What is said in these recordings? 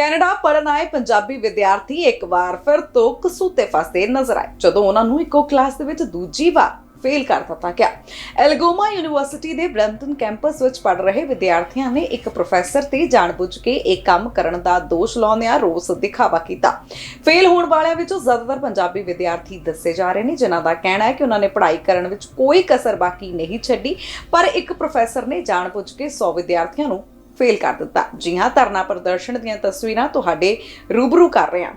Canada ਪੜਨ ਆਏ ਪੰਜਾਬੀ ਵਿਦਿਆਰਥੀ ਇੱਕ ਵਾਰ ਫਿਰ ਤੋਂ ਕਸੂਤੇ ਫਸਦੇ ਨਜ਼ਰ ਆਏ। ਜਦੋਂ ਉਹਨਾਂ ਨੂੰ ਇੱਕੋ ਕਲਾਸ ਦੇ ਵਿੱਚ ਦੂਜੀ ਵਾਰ ਫੇਲ ਕਰ ਦਿੱਤਾ ਗਿਆ। ਐਲਗੋਮਾ ਯੂਨੀਵਰਸਿਟੀ ਦੇ ਬ੍ਰੈਂਟਨ ਕੈਂਪਸ ਵਿੱਚ ਪੜ ਰਹੇ ਵਿਦਿਆਰਥੀਆਂ ਨੇ ਇੱਕ ਪ੍ਰੋਫੈਸਰ ਤੇ ਜਾਣਬੁੱਝ ਕੇ ਇਹ ਕੰਮ ਕਰਨ ਦਾ ਦੋਸ਼ ਲਾਉਂਦਿਆਂ ਰੋਸ ਦਿਖਾਵਾ ਕੀਤਾ। ਫੇਲ ਹੋਣ ਵਾਲਿਆਂ ਵਿੱਚੋਂ ਜ਼ਿਆਦਾਤਰ ਪੰਜਾਬੀ ਵਿਦਿਆਰਥੀ ਦੱਸੇ ਜਾ ਰਹੇ ਨੇ, ਜਿਨ੍ਹਾਂ ਦਾ ਕਹਿਣਾ ਹੈ ਕਿ ਉਹਨਾਂ ਨੇ ਪੜ੍ਹਾਈ ਕਰਨ ਵਿੱਚ ਕੋਈ ਕਸਰ ਬਾਕੀ ਨਹੀਂ ਛੱਡੀ, ਪਰ ਇੱਕ ਪ੍ਰੋਫੈਸਰ ਨੇ ਜਾਣਬੁੱਝ ਕੇ 100 ਵਿਦਿਆਰਥੀਆਂ ਨੂੰ ਫੇਲ ਕਰ ਦਿੱਤਾ। ਜੀ ਹਾਂ ਧਰਨਾ ਪ੍ਰਦਰਸ਼ਨ ਦੀਆਂ ਤਸਵੀਰਾਂ ਤੁਹਾਡੇ ਰੂਬਰੂ ਕਰ ਰਹੇ ਹਾਂ।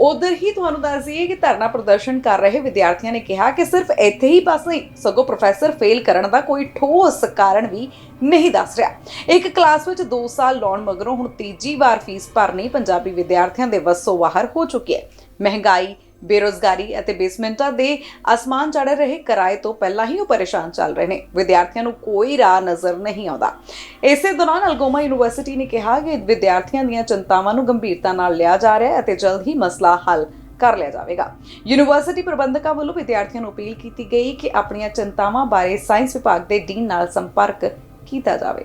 ਉਧਰ ਹੀ ਤੁਹਾਨੂੰ ਦੱਸ ਦਈਏ ਕਿ ਧਰਨਾ ਪ੍ਰਦਰਸ਼ਨ ਕਰ ਰਹੇ ਵਿਦਿਆਰਥੀਆਂ ਨੇ ਕਿਹਾ ਕਿ ਸਿਰਫ ਇੱਥੇ ਹੀ ਬਸ ਨਹੀਂ, ਸਗੋਂ ਪ੍ਰੋਫੈਸਰ ਫੇਲ ਕਰਨ ਦਾ ਕੋਈ ਠੋਸ ਕਾਰਨ ਵੀ ਨਹੀਂ ਦੱਸ ਰਿਹਾ। ਇੱਕ ਕਲਾਸ ਵਿੱਚ 2 ਸਾਲ ਲਾਉਣ ਮਗਰੋਂ ਹੁਣ ਤੀਜੀ ਵਾਰ ਫੀਸ ਭਰਨੀ ਪੰਜਾਬੀ ਵਿਦਿਆਰਥੀਆਂ ਦੇ ਵੱਸੋਂ ਬਾਹਰ ਹੋ ਚੁੱਕੀ ਹੈ। ਮਹਿੰਗਾਈ ਬੇਰੋਜ਼ਗਾਰੀ ਅਤੇ ਬੇਸਮੈਂਟਾਂ ਦੇ ਅਸਮਾਨ ਚੜ੍ਹ ਰਹੇ ਕਿਰਾਏ ਤੋਂ ਪਹਿਲਾਂ ਹੀ ਉਹ ਪਰੇਸ਼ਾਨ ਚੱਲ ਰਹੇ ਨੇ। ਵਿਦਿਆਰਥੀਆਂ ਨੂੰ ਕੋਈ ਰਾਹ ਨਜ਼ਰ ਨਹੀਂ ਆਉਂਦਾ। ਇਸੇ ਦੌਰਾਨ ਅਲਗੋਮਾ ਯੂਨੀਵਰਸਿਟੀ ਨੇ ਕਿਹਾ ਕਿ ਵਿਦਿਆਰਥੀਆਂ ਦੀਆਂ ਚਿੰਤਾਵਾਂ ਨੂੰ ਗੰਭੀਰਤਾ ਨਾਲ ਲਿਆ ਜਾ ਰਿਹਾ ਹੈ ਅਤੇ ਜਲਦ ਹੀ ਮਸਲਾ ਹੱਲ ਕਰ ਲਿਆ ਜਾਵੇਗਾ। ਯੂਨੀਵਰਸਿਟੀ ਪ੍ਰਬੰਧਕਾਂ ਵੱਲੋਂ ਵਿਦਿਆਰਥੀਆਂ ਨੂੰ ਅਪੀਲ ਕੀਤੀ ਗਈ ਕਿ ਆਪਣੀਆਂ ਚਿੰਤਾਵਾਂ ਬਾਰੇ ਸਾਇੰਸ ਵਿਭਾਗ ਦੇ ਡੀਨ ਨਾਲ ਸੰਪਰਕ ਕੀਤਾ ਜਾਵੇ।